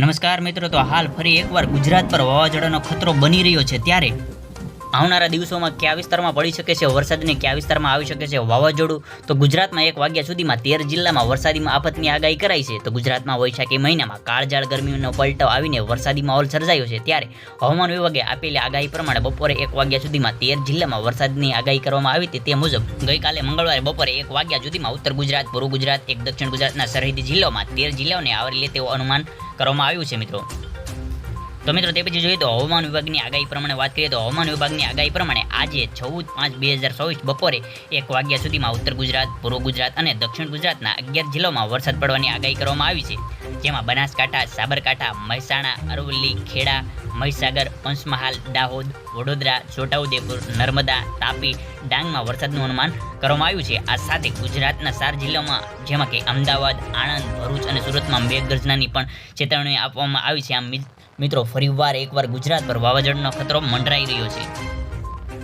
નમસ્કાર મિત્રો, તો હાલ ફરી એકવાર ગુજરાત પર વાવાઝોડાનો ખતરો બની રહ્યો છે ત્યારે આવનારા દિવસોમાં કયા વિસ્તારમાં પડી શકે છે વરસાદને કયા વિસ્તારમાં આવી શકે છે વાવાઝોડું? તો ગુજરાતમાં એક વાગ્યા સુધીમાં તેર જિલ્લામાં વરસાદી આફતની આગાહી કરાઈ છે. તો ગુજરાતમાં વૈશાખી મહિનામાં કાળજાળ ગરમીનો પલટો આવીને વરસાદી માહોલ સર્જાયો છે. ત્યારે હવામાન વિભાગે આપેલી આગાહી પ્રમાણે બપોરે એક વાગ્યા સુધીમાં તેર જિલ્લામાં વરસાદની આગાહી કરવામાં આવી હતી. તે મુજબ ગઈકાલે મંગળવારે બપોરે એક વાગ્યા સુધીમાં ઉત્તર ગુજરાત, પૂર્વ ગુજરાત, એક દક્ષિણ ગુજરાતના સરહદી જિલ્લામાં તેર જિલ્લાઓને આવરી લે તેવું અનુમાન કરવામાં આવ્યું છે, મિત્રો. તો મિત્રો, તે પછી જોઈએ તો હવામાન વિભાગની આગાહી પ્રમાણે વાત કરીએ તો હવામાન વિભાગની આગાહી પ્રમાણે આજે ચૌદ પાંચ બે હજાર ચોવીસ બપોરે એક વાગ્યા સુધીમાં ઉત્તર ગુજરાત, પૂર્વ ગુજરાત અને દક્ષિણ ગુજરાતના અગિયાર જિલ્લાઓમાં વરસાદ પડવાની આગાહી કરવામાં આવી છે. જેમાં બનાસકાંઠા, સાબરકાંઠા, મહેસાણા, અરવલ્લી, ખેડા, મહીસાગર, પંચમહાલ, દાહોદ, વડોદરા, છોટાઉદેપુર, નર્મદા, તાપી, ડાંગમાં વરસાદનું અનુમાન કરવામાં આવ્યું છે. આ સાથે ગુજરાતના ચાર જિલ્લામાં, જેમાં કે અમદાવાદ, આણંદ, ભરૂચ અને સુરતમાં મેઘગર્જનાની પણ ચેતવણી આપવામાં આવી છે. આમ મિત્રો ફરીવાર એકવાર ગુજરાત પર વાવાઝોડાનો ખતરો મંડરાઈ રહ્યો છે.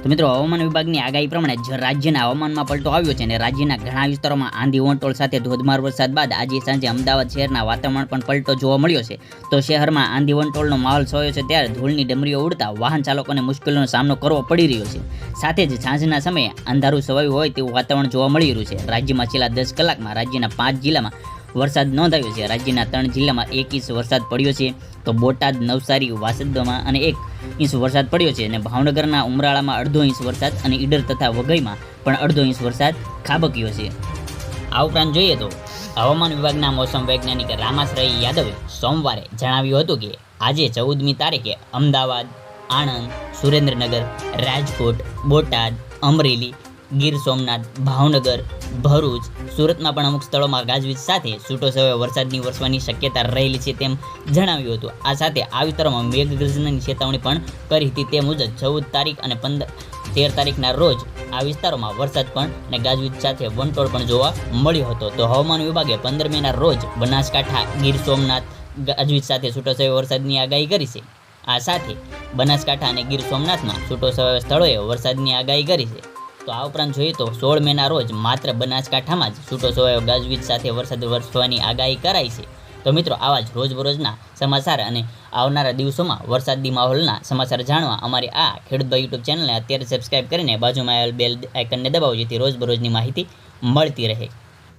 તો મિત્રો, હવામાન વિભાગની આગાહી પ્રમાણે રાજ્યના હવામાનમાં પલટો આવ્યો છે અને રાજ્યના ઘણા વિસ્તારોમાં આંધી વંટોળ સાથે ધોધમાર વરસાદ બાદ આજે સાંજે અમદાવાદ શહેરના વાતાવરણ પણ પલટો જોવા મળ્યો છે. તો શહેરમાં આંધી વંટોળનો માહોલ છવાયો છે ત્યારે ધૂળની ડમરીઓ ઉડતા વાહન ચાલકોને મુશ્કેલીનો સામનો કરવો પડી રહ્યો છે. સાથે જ સાંજના સમયે અંધારું સવાયું હોય તેવું વાતાવરણ જોવા મળી રહ્યું છે. રાજ્યમાં છેલ્લા દસ કલાકમાં રાજ્યના પાંચ જિલ્લામાં વરસાદ નોંધાયો છે. રાજ્યના ત્રણ જિલ્લામાં એક ઇંચ વરસાદ પડ્યો છે. તો બોટાદ, નવસારી, વાસદમાં અને એક ઇંચ વરસાદ પડ્યો છે અને ભાવનગરના ઉમરાળામાં અડધો ઇંચ વરસાદ અને ઈડર તથા વઘઈમાં પણ અડધો ઇંચ વરસાદ ખાબક્યો છે. આ ઉપરાંત જોઈએ તો હવામાન વિભાગના મોસમ વૈજ્ઞાનિક રામાશ્રય યાદવે સોમવારે જણાવ્યું હતું કે આજે ચૌદમી તારીખે અમદાવાદ, આણંદ, સુરેન્દ્રનગર, રાજકોટ, બોટાદ, અમરેલી ગીર સોમનાથ, ભાવનગર, ભરૂચ, સુરતમાં પણ અમુક સ્થળોમાં ગાજવીજ સાથે છૂટો સમય વરસાદની વરસવાની શક્યતા રહેલી છે તેમ જણાવ્યું હતું. આ સાથે આ વિસ્તારોમાં મેઘગર્જનાની ચેતવણી પણ કરી હતી. તે મુજબ ચૌદ તારીખ અને પંદર તેર તારીખના રોજ આ વિસ્તારોમાં વરસાદ પણ અને ગાજવીજ સાથે વંટોળ પણ જોવા મળ્યો હતો. તો હવામાન વિભાગે પંદર મેના રોજ બનાસકાંઠા, ગીર સોમનાથ, ગાજવીજ સાથે છૂટોછવાયો વરસાદની આગાહી કરી છે. આ સાથે બનાસકાંઠા અને ગીર સોમનાથમાં છૂટો છૂટોછવાયા સ્થળોએ વરસાદની આગાહી કરી છે. તો આ ઉપરાંત જોઈએ તો સોળ મેના રોજ માત્ર બનાસકાંઠામાં જ છૂટો છવાયો ગાજવીજ સાથે વરસાદ વરસવાની આગાહી કરાઈ છે. તો મિત્રો, આવા જ રોજબરોજના સમાચાર અને આવનારા દિવસોમાં વરસાદી માહોલના સમાચાર જાણવા અમારી આ ખેડૂત ભાઈ યુટ્યુબ ચેનલને અત્યારે સબસ્ક્રાઇબ કરીને બાજુમાં આવેલ બેલ આઇકનને દબાવો જેથી રોજબરોજની માહિતી મળતી રહે.